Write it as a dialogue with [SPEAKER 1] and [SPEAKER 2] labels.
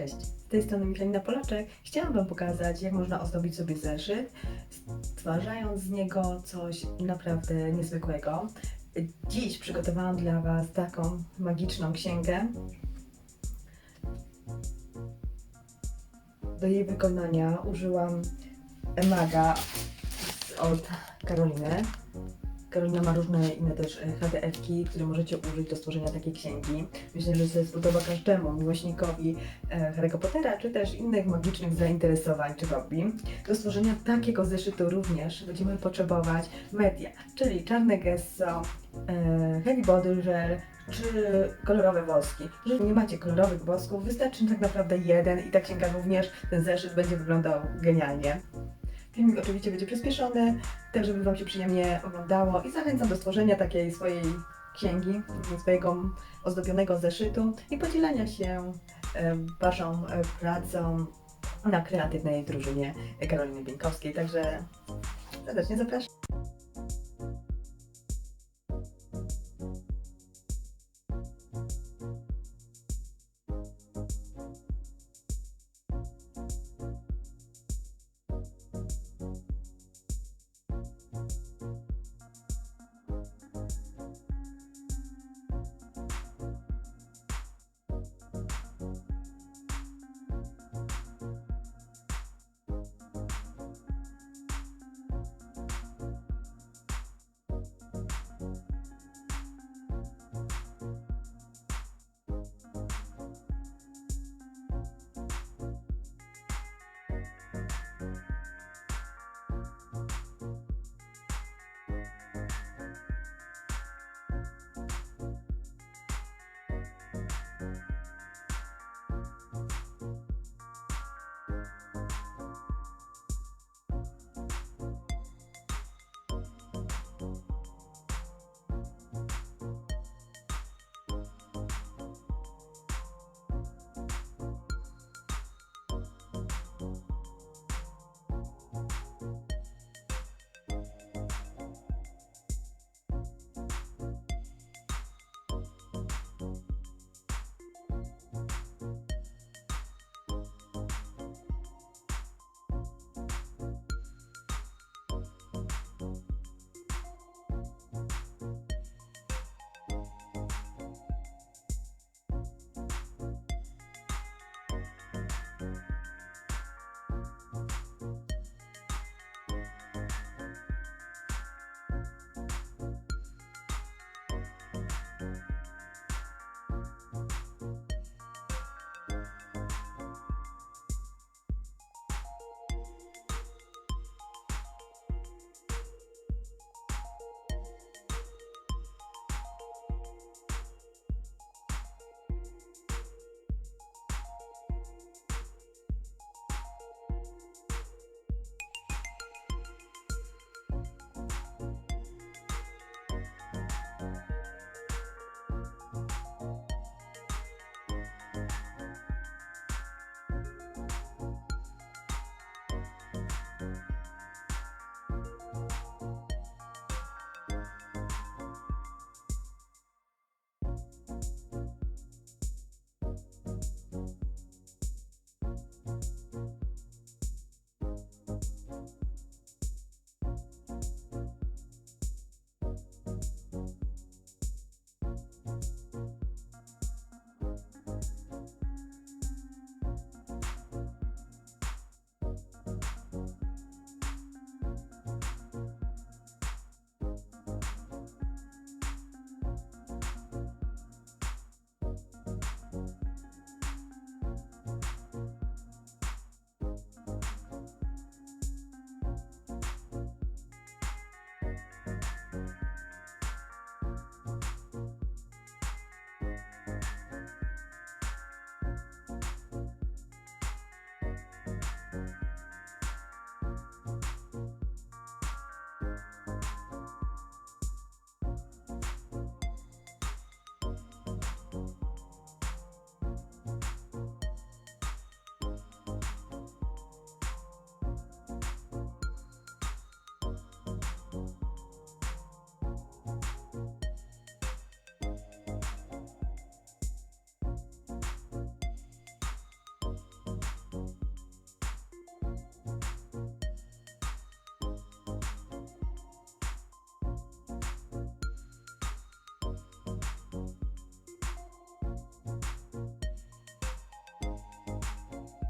[SPEAKER 1] Cześć, z tej strony Michalina Polaczek. Chciałam Wam pokazać, jak można ozdobić sobie zeszyt, stwarzając z niego coś naprawdę niezwykłego. Dziś przygotowałam dla Was taką magiczną księgę. Do jej wykonania użyłam emaga od Karoliny. Karolina ma różne inne też e, HDF-ki, które możecie użyć do stworzenia takiej księgi. Myślę, że się spodoba każdemu miłośnikowi e, Harry'ego Pottera, czy też innych magicznych zainteresowań czy hobby. Do stworzenia takiego zeszytu również będziemy potrzebować media, czyli czarne gesso, e, heavy body gel, czy kolorowe woski. Jeżeli nie macie kolorowych wosków, wystarczy tak naprawdę jeden i ta księga również, ten zeszyt będzie wyglądał genialnie. Filmik oczywiście będzie przyspieszony, tak żeby Wam się przyjemnie oglądało i zachęcam do stworzenia takiej swojej księgi, swojego ozdobionego zeszytu i podzielenia się e, Waszą e, pracą na kreatywnej drużynie Karoliny Bieńkowskiej. Także serdecznie zapraszam.